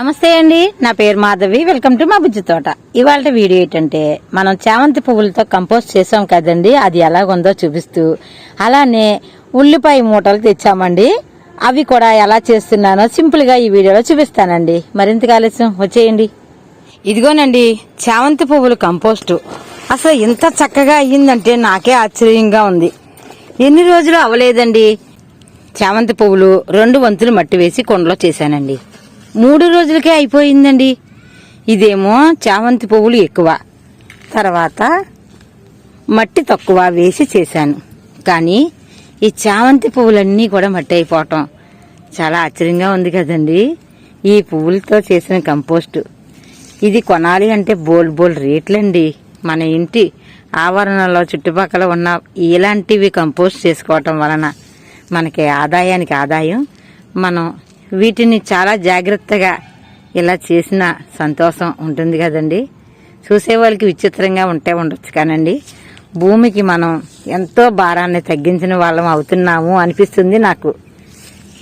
నమస్తే అండి. నా పేరు మాధవి. వెల్కమ్ టు మా బుజ్జి తోట. ఇవాళ వీడియో ఏంటంటే మనం చామంతి పువ్వులతో కంపోస్ట్ చేసాం కదండి. అది ఎలాగుందో చూపిస్తూ. అలానే ఉల్లిపాయ మూటలు తెచ్చామండి. అవి కూడా ఎలా చేస్తున్నానో సింపుల్గా ఈ వీడియోలో చూపిస్తానండి. మరింత కాలుష్యం వచ్చేయండి. ఇదిగోనండి చామంతి పువ్వులు కంపోస్టు. అసలు ఇంత చక్కగా అయ్యిందంటే నాకే ఆశ్చర్యంగా ఉంది. ఎన్ని రోజులు అవ్వలేదండి. చామంతి పువ్వులు రెండు వంతులు మట్టి వేసి కొండలో చేశానండి. మూడు రోజులకే అయిపోయిందండి. ఇదేమో చామంతి పువ్వులు ఎక్కువ. తర్వాత మట్టి తక్కువ వేసి చేశాను. కానీ ఈ చామంతి పువ్వులన్నీ కూడా మట్టి అయిపోవటం చాలా ఆశ్చర్యంగా ఉంది కదండి. ఈ పువ్వులతో చేసిన కంపోస్టు. ఇది కొనాలి అంటే బోల్ బోల్ రేట్లండి. మన ఇంటి ఆవరణలో చుట్టుపక్కల ఉన్న ఇలాంటివి కంపోస్ట్ చేసుకోవటం వలన మనకి ఆదాయానికి ఆదాయం మనం వీటిని చాలా జాగ్రత్తగా ఇలా చేసిన సంతోషం ఉంటుంది కదండి. చూసేవాళ్ళకి విచిత్రంగా ఉంటే ఉండొచ్చు కానండి. భూమికి మనం ఎంతో భారాన్ని తగ్గించిన వాళ్ళం అవుతున్నాము అనిపిస్తుంది నాకు.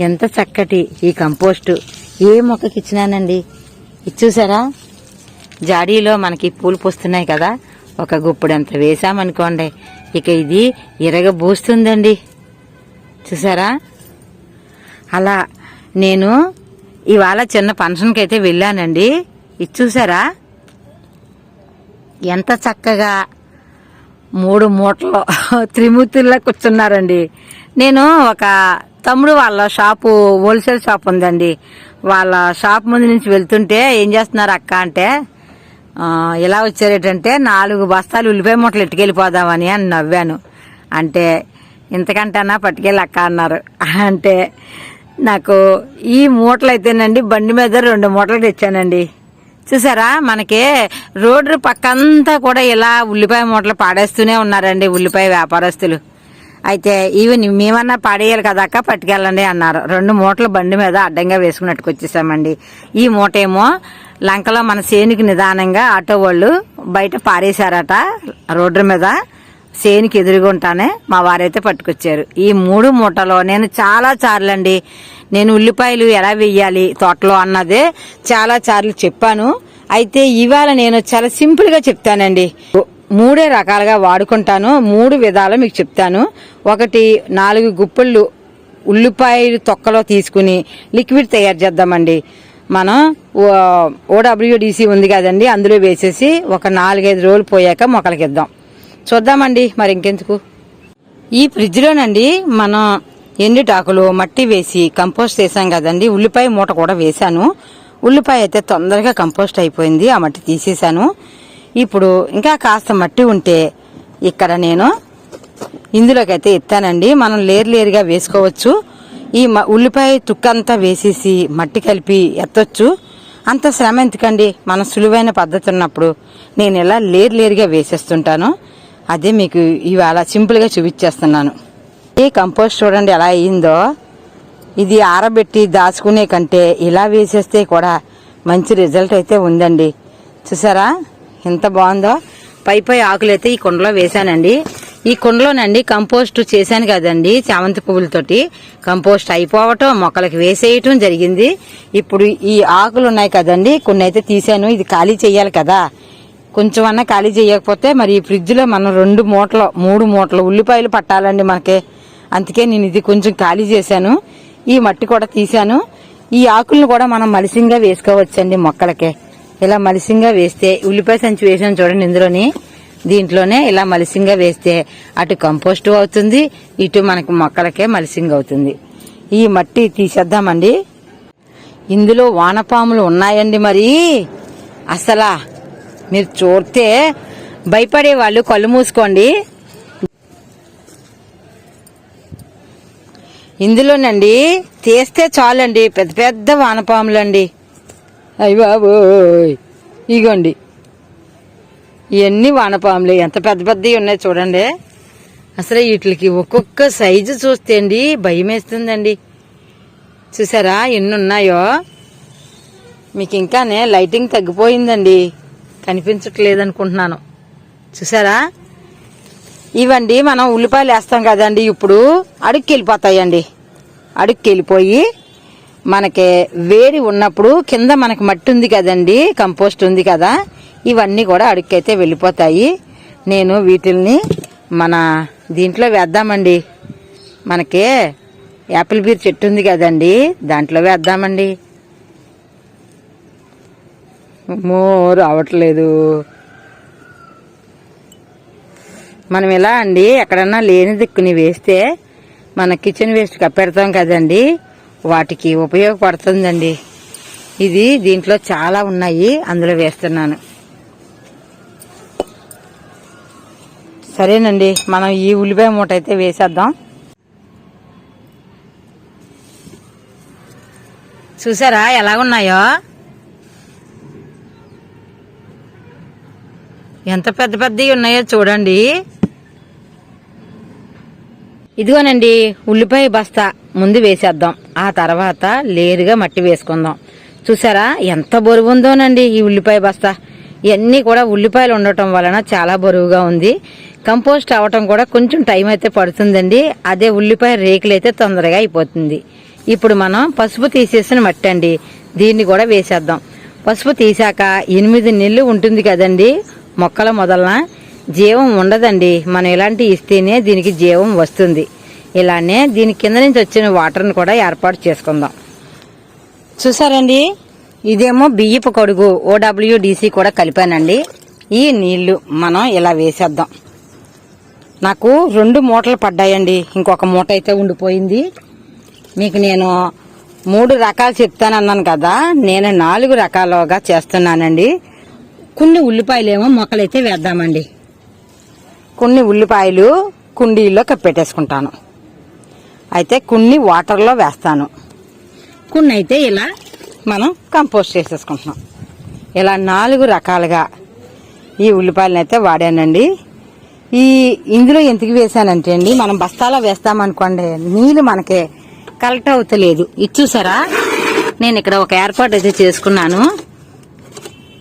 ఎంత చక్కటి ఈ కంపోస్టు. ఏ మొక్కకి ఇచ్చినానండి? ఇది చూసారా? జాడీలో మనకి పూలు పూస్తున్నాయి కదా. ఒక గుప్పుడంత వేసామనుకోండి ఇక ఇది ఇరగబూస్తుందండి చూసారా? అలా నేను ఇవాళ చిన్న ఫంక్షన్కి అయితే వెళ్ళానండి. ఇది చూసారా? ఎంత చక్కగా మూడు మూటలు త్రిమూర్తుల్లో కూర్చున్నారండి. నేను ఒక తమ్ముడు వాళ్ళ షాపు హోల్సేల్ షాప్ ఉందండి. వాళ్ళ షాప్ ముందు నుంచి వెళ్తుంటే ఏం చేస్తున్నారు అక్క అంటే ఎలా వచ్చారేటంటే నాలుగు బస్తాలు ఉల్లిపాయ మూటలు ఎట్టుకెళ్ళిపోదామని అని నవ్వాను. అంటే ఇంతకంటేనా పట్టుకెళ్ళి అక్క అన్నారు. అంటే నాకు ఈ మూటలు అయితేనండి బండి మీద రెండు మూటలు తెచ్చానండి. చూసారా? మనకి రోడ్డు పక్కంతా కూడా ఇలా ఉల్లిపాయ మూటలు పాడేస్తూనే ఉన్నారండి ఉల్లిపాయ వ్యాపారస్తులు. అయితే ఈవెన్ మేమన్నా పాడేయాలి కదా అక్క? పట్టుకెళ్ళండి అన్నారు. రెండు మూటలు బండి మీద అడ్డంగా వేసుకున్నట్టుకు వచ్చేసామండి. ఈ మూట ఏమో లంకలో మన సేనుకి నిదానంగా ఆటో వాళ్ళు బయట పారేశారట రోడ్డు మీద. సేనికి ఎదురుగుంటానే మా వారైతే పట్టుకొచ్చారు. ఈ మూడు మూటలో నేను చాలా చార్లండి. నేను ఉల్లిపాయలు ఎలా వెయ్యాలి తోటలో అన్నదే చాలా చార్లు చెప్పాను. అయితే ఇవాళ నేను చాలా సింపుల్గా చెప్తానండి. మూడే రకాలుగా వాడుకుంటాను మూడు విధాలు మీకు చెప్తాను. ఒకటి నాలుగు గుప్పళ్ళు ఉల్లిపాయలు తొక్కలో తీసుకుని లిక్విడ్ తయారు చేద్దామండి. మనం ఓడబ్ల్యూడిసి ఉంది కదండి అందులో వేసేసి ఒక నాలుగైదు రోజులు పోయాక మొక్కలకి ఇద్దాం. చూద్దామండి మరి ఇంకెందుకు? ఈ ఫ్రిడ్జ్లోనండి మనం ఎండుటాకులు మట్టి వేసి కంపోస్ట్ చేసాం కదండి. ఉల్లిపాయ మూట కూడా వేశాను. ఉల్లిపాయ అయితే తొందరగా కంపోస్ట్ అయిపోయింది. ఆ మట్టి తీసేశాను. ఇప్పుడు ఇంకా కాస్త మట్టి ఉంటే ఇక్కడ నేను ఇందులోకి అయితే ఎత్తానండి. మనం లేరు లేరుగా వేసుకోవచ్చు. ఈ మ- ఉల్లిపాయ తుక్కంతా వేసేసి మట్టి కలిపి ఎత్తొచ్చు. అంత శ్రమ ఎందుకండి? మన సులువైన పద్ధతి ఉన్నప్పుడు నేను ఇలా లేరు లేరుగా వేసేస్తుంటాను. అదే మీకు ఇవాళ సింపుల్గా చూపించేస్తున్నాను. ఈ కంపోస్ట్ చూడండి ఎలా అయ్యిందో ఇది ఆరబెట్టి దాచుకునే కంటే ఇలా వేసేస్తే కూడా మంచి రిజల్ట్ అయితే ఉందండి. చూసారా? ఎంత బాగుందో. పై పై ఆకులు అయితే ఈ కుండలో వేశానండి. ఈ కుండలోనండి కంపోస్ట్ చేశాను కదండి చామంతి పువ్వులతోటి. కంపోస్ట్ అయిపోవటం మొక్కలకి వేసేయటం జరిగింది. ఇప్పుడు ఈ ఆకులు ఉన్నాయి కదండి కొన్ని అయితే తీసాను ఇది ఖాళీ చేయాలి కదా. కొంచెం అన్నా ఖాళీ చేయకపోతే మరి ఈ ఫ్రిడ్జ్లో మనం రెండు మూటలు మూడు మూటలు ఉల్లిపాయలు పట్టాలండి మనకి. అందుకే నేను ఇది కొంచెం ఖాళీ చేశాను. ఈ మట్టి కూడా తీశాను. ఈ ఆకులను కూడా మనం మలిసింగా వేసుకోవచ్చండి మొక్కలకే. ఇలా మలిసింగా వేస్తే ఉల్లిపాయ సంచి వేసాను చూడండి ఇందులోని. దీంట్లోనే ఇలా మలిసింగా వేస్తే అటు కంపోస్ట్ అవుతుంది ఇటు మనకి మొక్కలకే మలిసింగ్ అవుతుంది. ఈ మట్టి తీసేద్దామండి. ఇందులో వానపాములు ఉన్నాయండి మరి. అసలా మీరు చూస్తే భయపడే వాళ్ళు కళ్ళు మూసుకోండి. ఇందులోనండి తీస్తే చాలండి పెద్ద పెద్ద వానపాములండి. అయ్య బాబోయ్. ఇగోండి. ఇవన్నీ వానపాములు ఎంత పెద్ద పెద్దవి ఉన్నాయి చూడండి. అసలు వీటికి ఒక్కొక్క సైజు చూస్తే అండి భయం వేస్తుందండి చూసారా ఎన్ని ఉన్నాయో మీకు ఇంకానే లైటింగ్ తగ్గిపోయిందండి. కనిపించట్లేదు అనుకుంటున్నాను చూసారా? ఇవండి మనం ఉల్లిపాయలు వేస్తాం కదండి ఇప్పుడు. అడుక్కి వెళ్ళిపోతాయండి అడుక్కి వెళ్ళిపోయి మనకి వేడి ఉన్నప్పుడు కింద మనకి మట్టి ఉంది కదండి కంపోస్ట్ ఉంది కదా ఇవన్నీ కూడా అడుక్కైతే వెళ్ళిపోతాయి. నేను వీటిల్ని మన దీంట్లో వేద్దామండి. మనకి యాపిల్ బీర్ చెట్టు ఉంది కదండి దాంట్లో వేద్దామండి. మో రావట్లేదు. మనం ఇలా అండి? ఎక్కడన్నా లేని దిక్కుని వేస్తే మన కిచెన్ వేస్ట్ కప్పెడతాం కదండి. వాటికి ఉపయోగపడుతుందండి. ఇది దీంట్లో చాలా ఉన్నాయి. అందులో వేస్తున్నాను. సరేనండి మనం ఈ ఉల్లిపాయ మూట అయితే వేసేద్దాం. చూసారా ఎలాగున్నాయో? ఎంత పెద్ద పెద్దవి ఉన్నాయో చూడండి. ఇదిగోనండి ఉల్లిపాయ బస్తా ముందు వేసేద్దాం. ఆ తర్వాత లేరుగా మట్టి వేసుకుందాం. చూసారా ఎంత బరువు ఉందోనండి ఈ ఉల్లిపాయ బస్తా. ఇవన్నీ కూడా ఉల్లిపాయలు ఉండటం వలన చాలా బరువుగా ఉంది. కంపోస్ట్ అవ్వటం కూడా కొంచెం టైం అయితే పడుతుందండి. అదే ఉల్లిపాయ రేకులు అయితే తొందరగా అయిపోతుంది. ఇప్పుడు మనం పసుపు తీసేసిన మట్టి అండి. దీన్ని కూడా వేసేద్దాం. పసుపు తీసాక ఎనిమిది నెలలు ఉంటుంది కదండి. మొక్కల మొదలన జీవం ఉండదండి. మనం ఇలాంటి ఇస్తేనే దీనికి జీవం వస్తుంది. ఇలానే దీని కింద నుంచి వచ్చిన వాటర్ని కూడా ఏర్పాటు చేసుకుందాం. చూసారండి? ఇదేమో బియ్యపు కడుగు ఓడబ్ల్యూడిసి కూడా కలిపానండి. ఈ నీళ్ళు మనం ఇలా వేసేద్దాం. నాకు రెండు మూటలు పడ్డాయండి. ఇంకొక మూట అయితే ఉండిపోయింది. మీకు నేను మూడు రకాలు చెప్తానన్నాను కదా. నేను నాలుగు రకాలుగా చేస్తున్నానండి. కొన్ని ఉల్లిపాయలేమో మొక్కలైతే వేద్దామండి. కొన్ని ఉల్లిపాయలు కుండీల్లో కప్పెట్టేసుకుంటాను. అయితే కొన్ని వాటర్లో వేస్తాను. కొన్ని అయితే ఇలా మనం కంపోస్ట్ చేసేసుకుంటున్నాం. ఇలా నాలుగు రకాలుగా ఈ ఉల్లిపాయలను అయితే వాడానండి. ఈ ఇందులో ఎందుకు వేసానంటే అండి మనం బస్తాలో వేస్తామనుకోండి నీళ్ళు మనకి కలెక్ట్ అవుతలేదు. ఇది చూసారా? నేను ఇక్కడ ఒక ఏర్పాటు అయితే చేసుకున్నాను.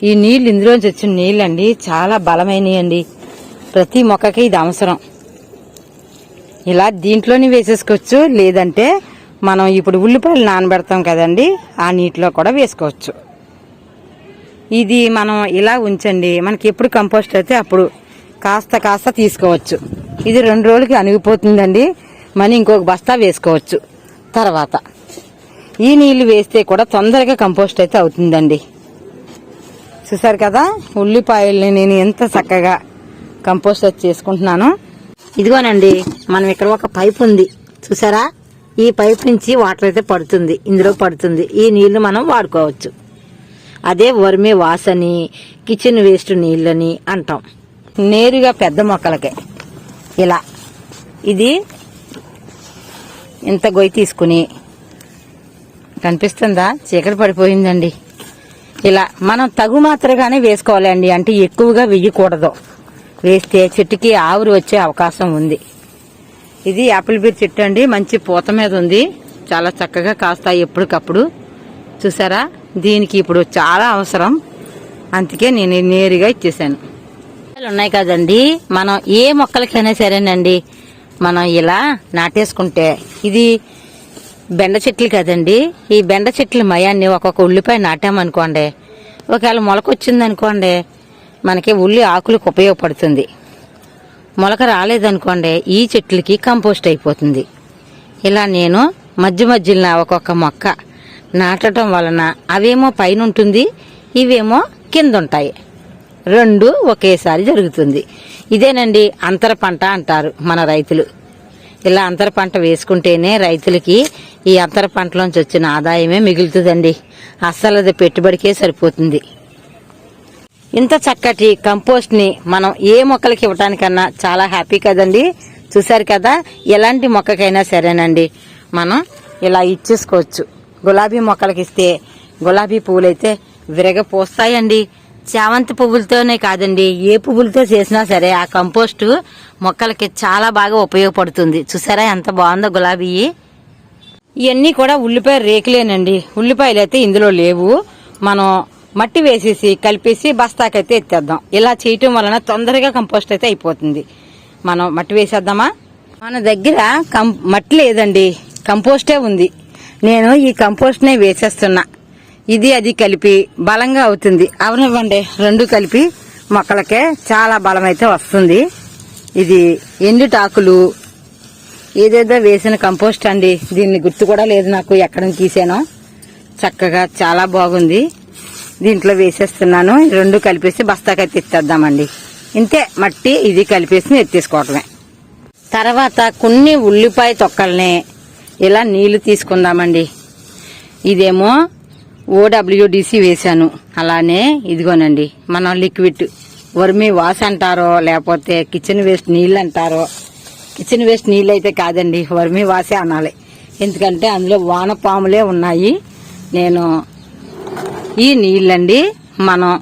ఈ నీళ్ళు ఇందులోంచి వచ్చిన నీళ్ళు అండి చాలా బలమైనవి అండి ప్రతి మొక్కకి ఇది అవసరం. ఇలా దీంట్లోనే వేసేసుకోవచ్చు లేదంటే మనం ఇప్పుడు ఉల్లిపాయలు నానబెడతాం కదండి ఆ నీటిలో కూడా వేసుకోవచ్చు. ఇది మనం ఇలా ఉంచండి మనకి ఎప్పుడు కంపోస్ట్ అయితే అప్పుడు కాస్త కాస్త తీసుకోవచ్చు. ఇది రెండు రోజులకి అణిగిపోతుందండి మనం ఇంకొక బస్తా వేసుకోవచ్చు. తర్వాత ఈ నీళ్ళు వేస్తే కూడా తొందరగా కంపోస్ట్ అయితే అవుతుందండి. చూసారు కదా? ఉల్లిపాయల్ని నేను ఎంత చక్కగా కంపోస్ట్ చేసుకుంటున్నాను. ఇదిగోనండి మనం ఇక్కడ ఒక పైప్ ఉంది. చూసారా ఈ పైప్ నుంచి వాటర్ అయితే పడుతుంది. ఇందులో పడుతుంది. ఈ నీళ్ళు మనం వాడుకోవచ్చు. అదే వర్మి వాసని కిచెన్ వేస్ట్ నీళ్ళని అంటాం. నేరుగా పెద్ద మొక్కలకే. ఇలా. ఇది ఇంత గొయ్యి తీసుకుని. కనిపిస్తుందా? చీకటి పడిపోయిందండి. ఇలా మనం తగు మాత్రగానే వేసుకోవాలండి. అంటే ఎక్కువగా వెయ్యకూడదు వేస్తే చెట్టుకి ఆవురు వచ్చే అవకాశం ఉంది. ఇది యాపిల్ బీర్ చెట్టు అండి. మంచి పూత మీద ఉంది. చాలా చక్కగా కాస్తాయి ఎప్పటికప్పుడు. చూసారా? దీనికి ఇప్పుడు చాలా అవసరం. అందుకే నేను నేరుగా ఇచ్చేసాను. మొక్కలు ఉన్నాయి కదండి. మనం ఏ మొక్కలకైనా సరేనండి. మనం ఇలా నాటేసుకుంటే ఇది బెండ చెట్లు కదండి. ఈ బెండ చెట్ల మయాన్ని ఒక్కొక్క ఉల్లిపాయ నాటామనుకోండి ఒకవేళ మొలక వచ్చిందనుకోండి మనకి ఉల్లి ఆకులకు ఉపయోగపడుతుంది. మొలక రాలేదనుకోండి ఈ చెట్లకి కంపోస్ట్ అయిపోతుంది. ఇలా నేను మధ్య మధ్యలో ఒక్కొక్క మొక్క నాటడం వలన అవేమో పైన ఉంటుంది ఇవేమో కింద ఉంటాయి రెండు ఒకేసారి జరుగుతుంది. ఇదేనండి అంతర పంట అంటారు మన రైతులు. ఇలా అంతర పంట వేసుకుంటేనే రైతులకి ఈ అంతర పంటలోంచి వచ్చిన ఆదాయమే మిగులుతుందండి. అస్సలు అది పెట్టుబడికే సరిపోతుంది. ఇంత చక్కటి కంపోస్ట్ని మనం ఏ మొక్కలకి ఇవ్వటానికన్నా చాలా హ్యాపీ కదండి. చూసారు కదా ఎలాంటి మొక్కకైనా సరేనండి. మనం ఇలా ఇచ్చేసుకోవచ్చు. గులాబీ మొక్కలకి ఇస్తే గులాబీ పువ్వులైతే విరగపోస్తాయండి చామంతి పువ్వులతోనే కాదండి ఏ పువ్వులతో చేసినా సరే ఆ కంపోస్ట్ మొక్కలకి చాలా బాగా ఉపయోగపడుతుంది. చూసారా ఎంత బాగుందో గులాబీ. ఇవన్నీ కూడా ఉల్లిపాయ రేకులేనండి. ఉల్లిపాయలు అయితే ఇందులో లేవు. మనం మట్టి వేసేసి కలిపేసి బస్తాకైతే ఎత్తేద్దాం. ఇలా చేయటం వలన తొందరగా కంపోస్ట్ అయితే అయిపోతుంది. మనం మట్టి వేసేద్దామా? మన దగ్గర కం మట్టి లేదండి. కంపోస్టే ఉంది. నేను ఈ కంపోస్ట్నే వేసేస్తున్నా. ఇది అది కలిపి బలంగా అవుతుంది. అవునివ్వండి రెండు కలిపి మొక్కలకే చాలా బలం అయితే వస్తుంది. ఇది ఎండుటాకులు ఏదేదో వేసిన కంపోస్ట్ అండి. దీన్ని గుర్తు కూడా లేదు నాకు ఎక్కడ నుంచి తీసానో. చక్కగా చాలా బాగుంది. దీంట్లో వేసేస్తున్నాను. రెండు కలిపేసి బస్తాకి ఎత్తేద్దామండి ఇంతే మట్టి ఇది కలిపేసి ఎత్తేసుకోవటమే తర్వాత కొన్ని ఉల్లిపాయ తొక్కల్ని ఇలా నీళ్ళు తీసుకుందామండి. ఇదేమో ఓడబ్ల్యూడిసి వేశాను. అలానే ఇదిగోనండి మనం లిక్విడ్ వర్మి వాష్ అంటారో లేకపోతే కిచెన్ వేస్ట్ నీళ్ళు అంటారో కిచెన్ వేస్ట్ నీళ్ళు అయితే కాదండి. వర్మి వాసే అనాలి. ఎందుకంటే అందులో వానపాములే ఉన్నాయి. నేను ఈ నీళ్ళండి మనం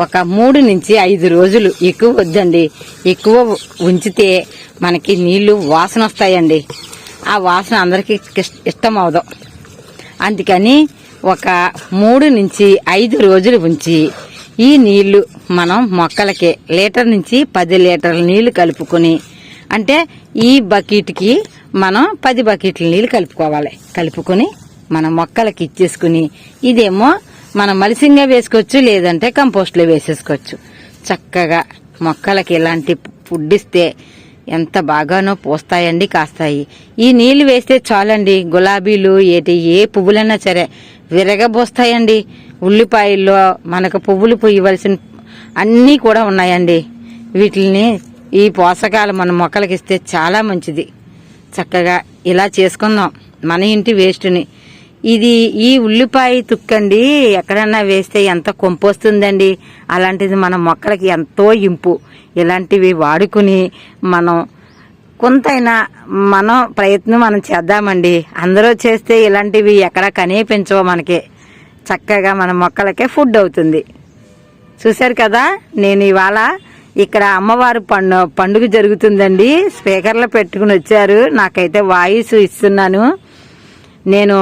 ఒక మూడు నుంచి ఐదు రోజులు ఎక్కువ వద్దండి. ఎక్కువ ఉంచితే మనకి నీళ్ళు వాసన వస్తాయండి. ఆ వాసన అందరికీ ఇష్టం అవదు. అందుకని ఒక మూడు నుంచి ఐదు రోజులు ఉంచి ఈ నీళ్ళు మనం మొక్కలకి లీటర్ నుంచి పది లీటర్ల నీళ్ళు కలుపుకొని అంటే ఈ బకెట్కి మనం పది బకెట్ల నీళ్ళు కలుపుకోవాలి. కలుపుకొని మన మొక్కలకి ఇచ్చేసుకుని ఇదేమో మనం మలిసింగా వేసుకోవచ్చు లేదంటే కంపోస్ట్లో వేసేసుకోవచ్చు. చక్కగా మొక్కలకి ఇలాంటి ఫుడ్ ఇస్తే ఎంత బాగానో పోస్తాయండి కాస్తాయి. ఈ నీళ్ళు వేస్తే చాలండి. గులాబీలు ఏటి ఏ పువ్వులైనా సరే విరగబోస్తాయండి. ఉల్లిపాయల్లో మనకు పువ్వులు పొయ్యవలసిన అన్నీ కూడా ఉన్నాయండి. వీటిని ఈ పోషకాలు మన మొక్కలకి ఇస్తే చాలా మంచిది. చక్కగా ఇలా చేసుకుందాం. మన ఇంటి వేస్ట్ని. ఇది ఈ ఉల్లిపాయ తుక్కండి. ఎక్కడన్నా వేస్తే ఎంత కొంపొస్తుందండి. అలాంటిది మన మొక్కలకి ఎంతో ఇంపు. ఇలాంటివి వాడుకుని మనం కొంతైనా మనం ప్రయత్నం మనం చేద్దామండి. అందరూ చేస్తే ఇలాంటివి ఎక్కడ కనిపించవు మనకి. చక్కగా మన మొక్కలకే ఫుడ్ అవుతుంది. చూశారు కదా? నేను ఇవాళ ఇక్కడ అమ్మవారు పండు పండుగ జరుగుతుందండి. స్పీకర్లో పెట్టుకుని వచ్చారు. నాకైతే వాయిస్ ఇస్తున్నాను. నేను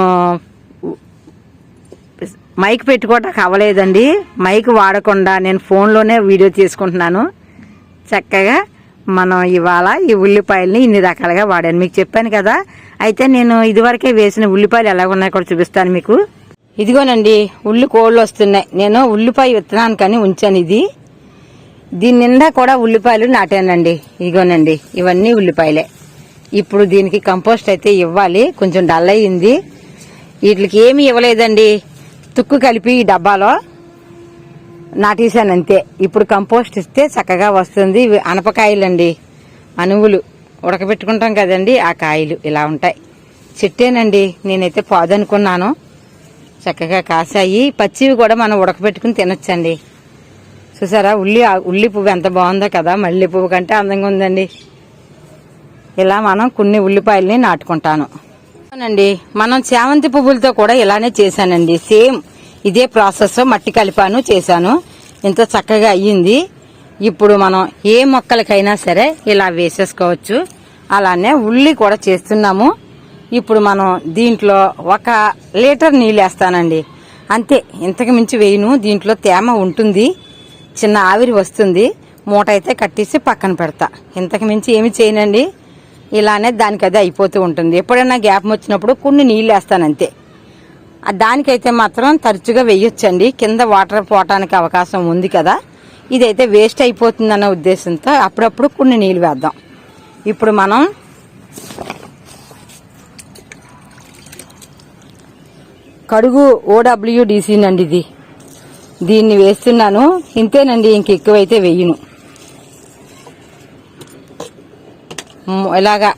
మైక్ పెట్టుకోవటానికి అవ్వలేదండి. మైక్ వాడకుండా నేను ఫోన్లోనే వీడియో తీసుకుంటున్నాను. చక్కగా మనం ఇవాళ ఈ ఉల్లిపాయల్ని ఇన్ని రకాలుగా వాడాను. మీకు చెప్పాను కదా. అయితే నేను ఇదివరకే వేసిన ఉల్లిపాయలు ఎలా ఉన్నాయో కూడా చూపిస్తాను మీకు. ఇదిగోనండి ఉల్లి కోళ్ళు వస్తున్నాయి. నేను ఉల్లిపాయ విత్తనానికని ఉంచాను ఇది. దీని నిండా కూడా ఉల్లిపాయలు నాటానండి. ఇగోనండి ఇవన్నీ ఉల్లిపాయలే. ఇప్పుడు దీనికి కంపోస్ట్ అయితే ఇవ్వాలి. కొంచెం డల్ అయింది వీటికి ఏమీ ఇవ్వలేదండి. తుక్కు కలిపి ఈ డబ్బాలో నాటేశాను అంతే ఇప్పుడు కంపోస్ట్ ఇస్తే చక్కగా వస్తుంది. ఇవి అనపకాయలండి. అనువులు ఉడకబెట్టుకుంటాం కదండి ఆ కాయలు ఇలా ఉంటాయి. చెట్టేనండి. నేనైతే పాదనుకున్నాను. చక్కగా కాసాయి పచ్చివి కూడా మనం ఉడకబెట్టుకుని తినొచ్చండి. చూసారా? ఉల్లి ఉల్లి పువ్వు ఎంత బాగుందో కదా మల్లె పువ్వు కంటే అందంగా ఉందండి. ఇలా మనం కొన్ని ఉల్లిపాయల్ని నాటుకుంటాను. అవునండి మనం చామంతి పువ్వులతో కూడా ఇలానే చేశానండి. సేమ్ ఇదే ప్రాసెస్ మట్టి కలిపాను చేశాను. ఇంత చక్కగా అయ్యింది. ఇప్పుడు మనం ఏ మొక్కలకైనా సరే ఇలా వేసేసుకోవచ్చు. అలానే ఉల్లి కూడా చేస్తున్నాము. ఇప్పుడు మనం దీంట్లో ఒక లీటర్ నీళ్ళు వేస్తానండి. అంతే ఇంతకు మించి వేయను. దీంట్లో తేమ ఉంటుంది. చిన్న ఆవిరి వస్తుంది మూట అయితే కట్టేసి పక్కన పెడతా. ఇంతకు మించి ఏమి చేయనండి. ఇలానే దానికి అదే అయిపోతూ ఉంటుంది. ఎప్పుడైనా గ్యాప్ వచ్చినప్పుడు కొన్ని నీళ్ళు వేస్తాను అంతే. దానికైతే మాత్రం తరచుగా వేయొచ్చండి. కింద వాటర్ పోవటానికి అవకాశం ఉంది కదా. ఇదైతే వేస్ట్ అయిపోతుందన్న ఉద్దేశంతో అప్పుడప్పుడు కొన్ని నీళ్ళు వేద్దాం. ఇప్పుడు మనం కడుగు ఓడబ్ల్యూడిసి నండి ఇది. దీన్ని వేస్తున్నాను. ఇంతేనండి ఇంక ఎక్కువైతే వెయ్యను ఇలాగా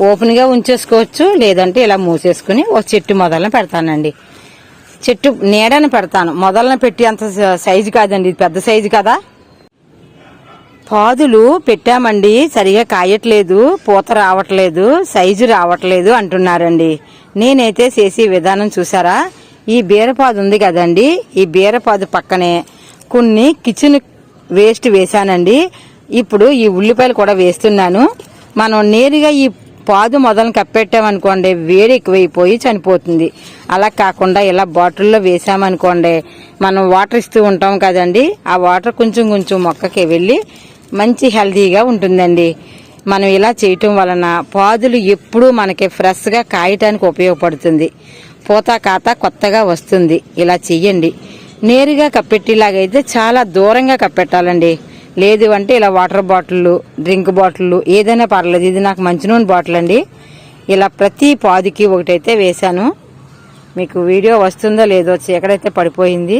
ఓపెన్గా ఉంచేసుకోవచ్చు లేదంటే ఇలా మూసేసుకుని ఒక చెట్టు మొదలను పెడతానండి. చెట్టు నీడని పెడతాను. మొదలను పెట్టి అంత స- సైజు కాదండి ఇది పెద్ద సైజు కదా. పాదులు పెట్టామండి సరిగా కాయట్లేదు పూత రావట్లేదు సైజు రావట్లేదు అంటున్నారండి. నేనైతే చేసే విధానం చూసారా? ఈ బీరపాదు ఉంది కదండి. ఈ బీరపాదు పక్కనే కొన్ని కిచెన్ వేస్ట్ వేశానండి. ఇప్పుడు ఈ ఉల్లిపాయలు కూడా వేస్తున్నాను. మనం నేరుగా ఈ పాదు మొదలను కప్పెట్టామనుకోండి వేడి ఎక్కువైపోయి చనిపోతుంది. అలా కాకుండా ఇలా బాటిల్లో వేసామనుకోండి మనం వాటర్ ఇస్తూ ఉంటాం కదండి. ఆ వాటర్ కొంచెం కొంచెం మొక్కకి వెళ్ళి మంచి హెల్తీగా ఉంటుందండి. మనం ఇలా చేయటం వలన పాదులు ఎప్పుడూ మనకి ఫ్రెష్గా కాయటానికి ఉపయోగపడుతుంది. పూత ఖాతా కొత్తగా వస్తుంది. ఇలా చెయ్యండి. నేరుగా కప్పెట్టేలాగైతే చాలా దూరంగా కప్పెట్టాలండి. లేదు అంటే ఇలా వాటర్ బాటిల్ డ్రింక్ బాటిల్లు ఏదైనా పర్లేదు. ఇది నాకు మంచి నూనె బాటిల్ అండి ఇలా ప్రతి పాదికి ఒకటైతే వేశాను. మీకు వీడియో వస్తుందో లేదో ఎక్కడైతే పడిపోయింది.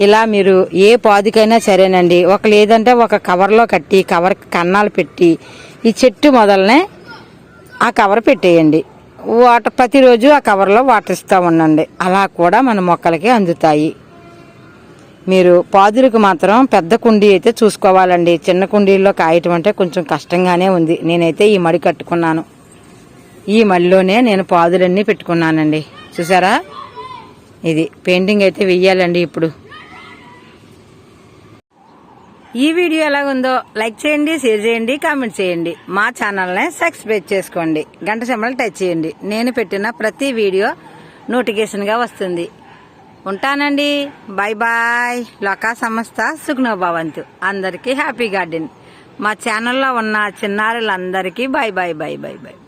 ఇలా మీరు ఏ పాదుకైనా సరేనండి. ఒక లేదంటే ఒక కవర్లో కట్టి కవర్ కన్నాలు పెట్టి ఈ చెట్టు మొదలనే ఆ కవర్ పెట్టేయండి. వాటర్ ప్రతిరోజు ఆ కవర్లో వాటర్ ఇస్తూ ఉండండి. అలా కూడా మన మొక్కలకి అందుతాయి. మీరు పాదులకు మాత్రం పెద్ద కుండీ అయితే చూసుకోవాలండి. చిన్న కుండీల్లో కాయటం అంటే కొంచెం కష్టంగానే ఉంది. నేనైతే ఈ మడి కట్టుకున్నాను. ఈ మడిలోనే నేను పాదులన్నీ పెట్టుకున్నానండి. చూసారా? ఇది పెయింటింగ్ అయితే వెయ్యాలండి ఇప్పుడు. ఈ వీడియో ఎలాగుందో లైక్ చేయండి షేర్ చేయండి కామెంట్ చేయండి. మా ఛానల్ని సబ్స్క్రైబ్ చేసుకోండి. గంట సింబల్ టచ్ చేయండి. నేను పెట్టిన ప్రతి వీడియో నోటిఫికేషన్గా వస్తుంది. ఉంటానండి. Bye bye. లోకా సంస్థ సుఖ్నో భవంతు. అందరికీ హ్యాపీ గార్డెన్. మా ఛానల్లో ఉన్న చిన్నారులందరికీ bye bye bye bye bye.